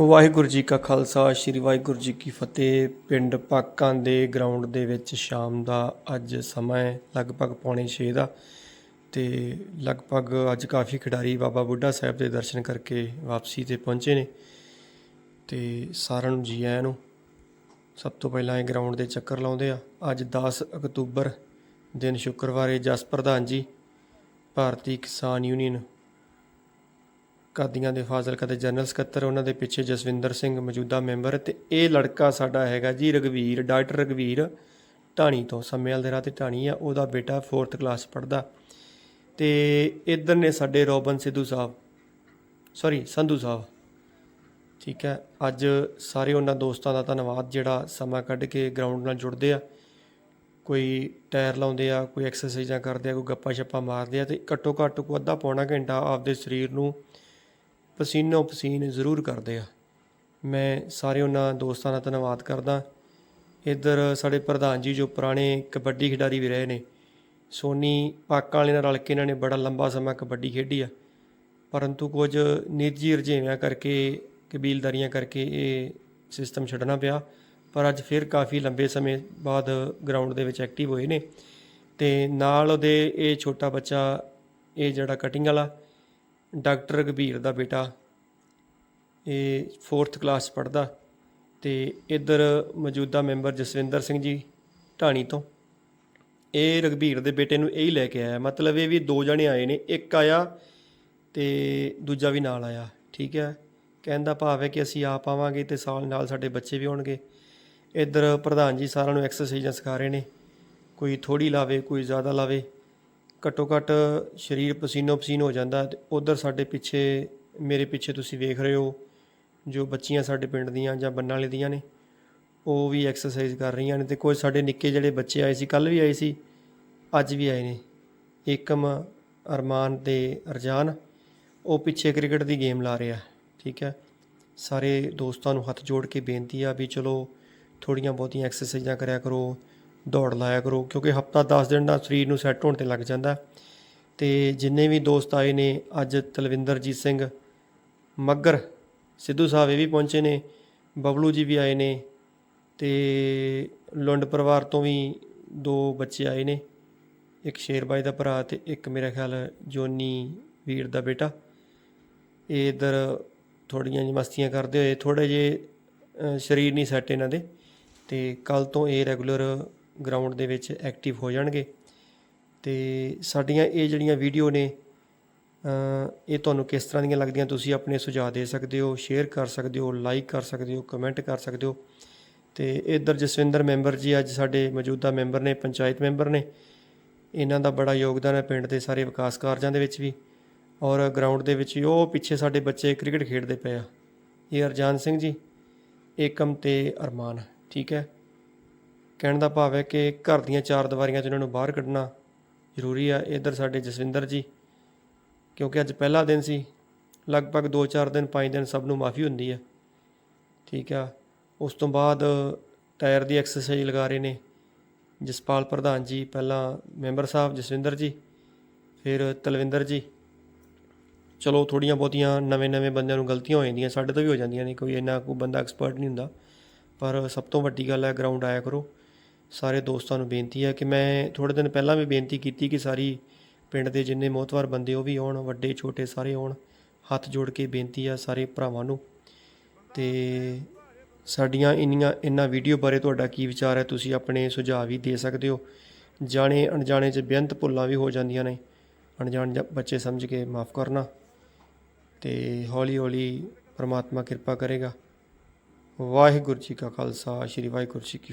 ਵਾਹਿਗੁਰੂ ਜੀ ਕਾ ਖਾਲਸਾ, ਸ੍ਰੀ ਵਾਹਿਗੁਰੂ ਜੀ ਕੀ ਫਤਿਹ। ਪਿੰਡ ਪਾਕਾਂ ਦੇ ਗਰਾਊਂਡ ਦੇ ਵਿੱਚ ਸ਼ਾਮ ਦਾ ਅੱਜ ਸਮਾਂ ਹੈ, ਲਗਭਗ ਪੌਣੇ 6 ਦਾ। ਤੇ ਲਗਭਗ ਅੱਜ ਕਾਫੀ ਖਿਡਾਰੀ ਬਾਬਾ ਬੁੱਢਾ ਸਾਹਿਬ ਦੇ ਦਰਸ਼ਨ ਕਰਕੇ ਵਾਪਸੀ ਤੇ ਪਹੁੰਚੇ ਨੇ। ਤੇ ਸਾਰਿਆਂ ਨੂੰ ਜੀ ਆਇਆਂ ਨੂੰ ਸਭ ਤੋਂ ਪਹਿਲਾਂ ਇਹ ਗਰਾਊਂਡ ਦੇ ਚੱਕਰ ਲਾਉਂਦੇ ਆ। ਅੱਜ 10 ਅਕਤੂਬਰ, ਦਿਨ ਸ਼ੁੱਕਰਵਾਰ ਹੈ ਜਸ ਪ੍ਰਧਾਨ ਜੀ, ਭਾਰਤੀ ਕਿਸਾਨ ਯੂਨੀਅਨ ਕਾਦੀਆਂ ਦੇ ਫਾਜ਼ਿਲਕਾ ਦੇ ਜਨਰਲ ਸਕੱਤਰ, ਉਹਨਾਂ ਦੇ ਪਿੱਛੇ ਜਸਵਿੰਦਰ ਸਿੰਘ ਮੌਜੂਦਾ ਮੈਂਬਰ ਤੇ ਇਹ ਲੜਕਾ ਸਾਡਾ ਹੈਗਾ ਜੀ ਰਗਵੀਰ ਡਾਕਟਰ ਰਗਵੀਰ ਢਾਣੀ ਤੋਂ, ਸਮੇਲ ਦੇ ਰਾਹ ਤੇ ਢਾਣੀ ਆ, ਉਹਦਾ ਬੇਟਾ 4th ਕਲਾਸ ਪੜਦਾ ਤੇ ਇਧਰ ਨੇ ਸਾਡੇ ਰੋਬਨ ਸਿੱਧੂ ਸਾਹਿਬ ਸੌਰੀ ਸੰਧੂ ਸਾਹਿਬ। ਠੀਕ ਹੈ, ਅੱਜ ਸਾਰੇ ਉਹਨਾਂ ਦੋਸਤਾਂ ਦਾ ਧੰਨਵਾਦ, ਜਿਹੜਾ ਸਮਾਂ ਕੱਢ ਕੇ ਗਰਾਊਂਡ ਨਾਲ ਜੁੜਦੇ ਆ। ਕੋਈ ਟਾਇਰ ਲਾਉਂਦੇ ਆ, ਕੋਈ ਐਕਸਰਸਾਈਜ਼ਾਂ ਕਰਦੇ ਆ, ਕੋਈ ਗੱਪਾਂ ਛੱਪਾਂ ਮਾਰਦੇ ਆ, ਤੇ ਘੱਟੋ ਘੱਟ ਕੋ ਅੱਧਾ ਪੌਣਾ ਘੰਟਾ ਆਪਦੇ ਸਰੀਰ ਨੂੰ ਪਸੀਨੋ ਪਸੀਨ ਜ਼ਰੂਰ ਕਰਦੇ ਆ। ਮੈਂ ਸਾਰੇ ਉਹਨਾਂ ਦੋਸਤਾਂ ਦਾ ਧੰਨਵਾਦ ਕਰਦਾ। ਇੱਧਰ ਸਾਡੇ ਪ੍ਰਧਾਨ ਜੀ ਜੋ ਪੁਰਾਣੇ ਕਬੱਡੀ ਖਿਡਾਰੀ ਵੀ ਰਹੇ ਨੇ, ਸੋਨੀ ਪਾਕਾਂ ਵਾਲੇ ਨਾਲ ਰਲ ਕੇ ਇਹਨਾਂ ਨੇ ਬੜਾ ਲੰਬਾ ਸਮਾਂ ਕਬੱਡੀ ਖੇਡੀ ਆ। ਪਰੰਤੂ ਕੁਝ ਨਿੱਜੀ ਰੁਝੇਵਿਆਂ ਕਰਕੇ, ਕਬੀਲਦਾਰੀਆਂ ਕਰਕੇ ਇਹ ਸਿਸਟਮ ਛੱਡਣਾ ਪਿਆ। ਪਰ ਅੱਜ ਫਿਰ ਕਾਫੀ ਲੰਬੇ ਸਮੇਂ ਬਾਅਦ ਗਰਾਊਂਡ ਦੇ ਵਿੱਚ ਐਕਟਿਵ ਹੋਏ ਨੇ ਤੇ ਨਾਲ ਉਹਦੇ ਇਹ ਛੋਟਾ ਬੱਚਾ, ਇਹ ਜਿਹੜਾ ਕਟਿੰਗ ਵਾਲਾ ਡਾਕਟਰ ਗੰਭੀਰ ਦਾ ਬੇਟਾ, ਇਹ 4th ਕਲਾਸ ਪੜਦਾ ਤੇ ਇੱਧਰ ਮੌਜੂਦਾ ਮੈਂਬਰ ਜਸਵਿੰਦਰ ਸਿੰਘ ਜੀ ਢਾਣੀ ਤੋਂ। ਇਹ ਰਗਵੀਰ ਦੇ ਬੇਟੇ ਨੂੰ ਇਹੀ ਲੈ ਕੇ ਆਇਆ, ਮਤਲਬ ਇਹ ਵੀ ਦੋ ਜਣੇ ਆਏ ਨੇ, ਇੱਕ ਆਇਆ ਤੇ ਦੂਜਾ ਵੀ ਨਾਲ ਆਇਆ, ਠੀਕ ਹੈ। ਕਹਿਣ ਦਾ ਭਾਵ ਹੈ ਕਿ ਅਸੀਂ ਆਪ ਆਵਾਂਗੇ ਤੇ ਸਾਲ ਨਾਲ ਸਾਡੇ ਬੱਚੇ ਵੀ ਹੋਣਗੇ। ਇੱਧਰ ਪ੍ਰਧਾਨ ਜੀ ਸਾਰਿਆਂ ਨੂੰ ਐਕਸਰਸਾਈਜ਼ਾਂ ਸਿਖਾ ਰਹੇ ਨੇ, ਕੋਈ ਥੋੜੀ ਲਾਵੇ, ਕੋਈ ਜ਼ਿਆਦਾ ਲਾਵੇ। ਘੱਟੋ ਘੱਟ ਸਰੀਰ ਪਸੀਨੋ ਪਸੀਨ ਹੋ ਜਾਂਦਾ ਤੇ ਉਧਰ ਸਾਡੇ ਪਿੱਛੇ, ਮੇਰੇ ਪਿੱਛੇ ਤੁਸੀਂ ਵੇਖ ਰਹੇ ਹੋ, ਜੋ ਬੱਚੀਆਂ ਸਾਡੇ ਪਿੰਡ ਦੀਆਂ ਜਾਂ ਬੰਨਾਂ ਵਾਲੇ ਦੀਆਂ ਨੇ, ਉਹ ਵੀ ਐਕਸਰਸਾਈਜ਼ ਕਰ ਰਹੀਆਂ ਨੇ ਤੇ ਕੁਝ ਸਾਡੇ ਨਿੱਕੇ ਜਿਹੜੇ ਬੱਚੇ ਆਏ ਸੀ ਕੱਲ ਵੀ ਆਏ ਸੀ, ਅੱਜ ਵੀ ਆਏ ਨੇ। ਏਕਮ ਅਰਮਾਨ ਤੇ ਅਰਜਾਨ ਉਹ ਪਿੱਛੇ ਕ੍ਰਿਕਟ ਦੀ ਗੇਮ ਲਾ ਰਿਹਾ, ਠੀਕ ਹੈ। ਸਾਰੇ ਦੋਸਤਾਂ ਨੂੰ ਹੱਥ ਜੋੜ ਕੇ ਬੇਨਤੀ ਆ ਵੀ ਚਲੋ ਥੋੜੀਆਂ ਬਹੁਤੀਆਂ ਐਕਸਰਸਾਈਜ਼ਾਂ ਕਰਿਆ ਕਰੋ ਦੌੜ ਲਾਇਆ ਕਰੋ, ਕਿਉਂਕਿ ਹਫਤਾ 10 ਦਿਨ ਦਾ ਸਰੀਰ ਨੂੰ ਸੈੱਟ ਹੋਣ ਤੇ ਲੱਗ ਜਾਂਦਾ। ਤੇ ਜਿੰਨੇ ਵੀ ਦੋਸਤ ਆਏ ਨੇ, ਅੱਜ ਤਲਵਿੰਦਰਜੀਤ ਸਿੰਘ ਮੱਗਰ ਸਿੱਧੂ ਸਾਹਿਬ ਇਹ ਵੀ ਪਹੁੰਚੇ ਨੇ, ਬਬਲੂ ਜੀ ਵੀ ਆਏ ਨੇ, ਤੇ ਲੁੰਡ ਪਰਿਵਾਰ ਤੋਂ ਵੀ ਦੋ ਬੱਚੇ ਆਏ ਨੇ, ਇੱਕ ਸ਼ੇਰਬਾਈ ਦਾ ਭਰਾ ਤੇ ਇੱਕ ਮੇਰਾ ਖਿਆਲ ਜੋਨੀ ਵੀਰ ਦਾ ਬੇਟਾ। ਇਹ ਇਧਰ ਥੋੜੀਆਂ ਮਸਤੀਆਂ ਕਰਦੇ ਹੋਏ ਥੋੜੇ ਜੇ ਸਰੀਰ ਨਹੀਂ ਸੈੱਟ ਇਹਨਾਂ ਦੇ। ਤੇ ਕੱਲ ਤੋਂ ਇਹ ਰੈਗੂਲਰ ਗਰਾਊਂਡ ਦੇ ਵਿੱਚ ਐਕਟਿਵ ਹੋ ਜਾਣਗੇ। ਤੇ ਸਾਡੀਆਂ ਇਹ ਜਿਹੜੀਆਂ ਵੀਡੀਓ ਨੇ ਇਹ ਤੁਹਾਨੂੰ ਕਿਸ ਤਰ੍ਹਾਂ ਦੀਆਂ ਲੱਗਦੀਆਂ ਤੁਸੀਂ ਆਪਣੇ ਸੁਝਾਅ ਦੇ ਸਕਦੇ ਹੋ ਸ਼ੇਅਰ ਕਰ ਸਕਦੇ ਹੋ ਲਾਈਕ ਕਰ ਸਕਦੇ ਹੋ ਕਮੈਂਟ ਕਰ ਸਕਦੇ ਹੋ। ਤੇ ਇੱਧਰ ਜਸਵਿੰਦਰ ਮੈਂਬਰ ਜੀ ਅੱਜ ਸਾਡੇ ਮੌਜੂਦਾ ਮੈਂਬਰ ਨੇ, ਪੰਚਾਇਤ ਮੈਂਬਰ ਨੇ। ਇਹਨਾਂ ਦਾ ਬੜਾ ਯੋਗਦਾਨ ਹੈ ਪਿੰਡ ਦੇ ਸਾਰੇ ਵਿਕਾਸ ਕਾਰਜਾਂ ਦੇ ਵਿੱਚ ਵੀ। ਔਰ ਗਰਾਊਂਡ ਦੇ ਵਿੱਚ ਉਹ ਪਿੱਛੇ ਸਾਡੇ ਬੱਚੇ ਕ੍ਰਿਕਟ ਖੇਡਦੇ ਪਏ ਆ। ਇਹ ਅਰਜਾਨ ਸਿੰਘ ਜੀ, ਏਕਮ ਤੇ ਅਰਮਾਨ, ਠੀਕ ਹੈ। ਕਹਿਣ ਦਾ ਭਾਵ ਹੈ ਕਿ ਘਰ ਦੀਆਂ ਚਾਰ ਦੀਵਾਰੀਆਂ 'ਚ ਉਹਨਾਂ ਨੂੰ ਬਾਹਰ ਕੱਢਣਾ ਜ਼ਰੂਰੀ ਆ। ਇੱਧਰ ਸਾਡੇ ਜਸਵਿੰਦਰ ਜੀ, ਕਿਉਂਕਿ ਅੱਜ ਪਹਿਲਾ ਦਿਨ ਸੀ, ਲਗਭਗ 2-4 ਦਿਨ 5 ਦਿਨ ਸਭ ਨੂੰ ਮਾਫੀ ਹੁੰਦੀ ਹੈ ਠੀਕ ਆ। ਉਸ ਤੋਂ ਬਾਅਦ ਟਾਇਰ ਦੀ ਐਕਸਰਸਾਈਜ਼ ਲਗਾ ਰਹੇ ਨੇ ਜਸਪਾਲ ਪ੍ਰਧਾਨ ਜੀ, ਪਹਿਲਾਂ ਮੈਂਬਰ ਸਾਹਿਬ ਜਸਵਿੰਦਰ ਜੀ, ਫਿਰ ਤਲਵਿੰਦਰ ਜੀ। ਚਲੋ ਥੋੜੀਆਂ ਬਹੁਤੀਆਂ ਨਵੇਂ-ਨਵੇਂ ਬੰਦਿਆਂ ਨੂੰ ਗਲਤੀਆਂ ਹੋ ਜਾਂਦੀਆਂ, ਸਾਡੇ ਤੋਂ ਵੀ ਹੋ ਜਾਂਦੀਆਂ ਨੇ, ਕੋਈ ਇੰਨਾ ਕੋਈ ਬੰਦਾ ਐਕਸਪਰਟ ਨਹੀਂ ਹੁੰਦਾ, ਪਰ ਸਭ ਤੋਂ ਵੱਡੀ ਗੱਲ ਹੈ ਗਰਾਊਂਡ ਆਇਆ ਕਰੋ। ਸਾਰੇ ਦੋਸਤਾਂ ਨੂੰ ਬੇਨਤੀ ਹੈ ਕਿ ਮੈਂ ਥੋੜੇ ਦਿਨ ਪਹਿਲਾਂ ਵੀ ਬੇਨਤੀ ਕੀਤੀ ਕਿ ਸਾਰੀ ਪਿੰਡ ਦੇ ਜਿੰਨੇ ਮੋਹਤਵਾਰ ਬੰਦੇ ਉਹ ਵੀ ਆਉਣ, ਵੱਡੇ, ਛੋਟੇ ਸਾਰੇ ਆਉਣ। ਹੱਥ ਜੋੜ ਕੇ ਬੇਨਤੀ ਆ ਸਾਰੇ ਭਰਾਵਾਂ ਨੂੰ। ਤੇ ਸਾਡੀਆਂ ਇੰਨੀਆਂ ਇਹਨਾਂ ਵੀਡੀਓ ਬਾਰੇ ਤੁਹਾਡਾ ਕੀ ਵਿਚਾਰ ਹੈ, ਤੁਸੀਂ ਆਪਣੇ ਸੁਝਾਅ ਵੀ ਦੇ ਸਕਦੇ ਹੋ। ਜਾਣੇ, ਅਣਜਾਣੇ 'ਚ ਬੇਅੰਤ ਭੁੱਲਾਂ ਵੀ ਹੋ ਜਾਂਦੀਆਂ ਨੇ। ਅਣਜਾਣ ਜ- ਬੱਚੇ ਸਮਝ ਕੇ ਮਾਫ ਕਰਨਾ। ਤੇ ਹੌਲੀ ਹੌਲੀ ਪਰਮਾਤਮਾ ਕਿਰਪਾ ਕਰੇਗਾ। ਵਾਹਿਗੁਰੂ ਜੀ ਕਾ ਖਾਲਸਾ, ਸ੍ਰੀ ਵਾਹਿਗੁਰੂ ਜੀ ਕੀ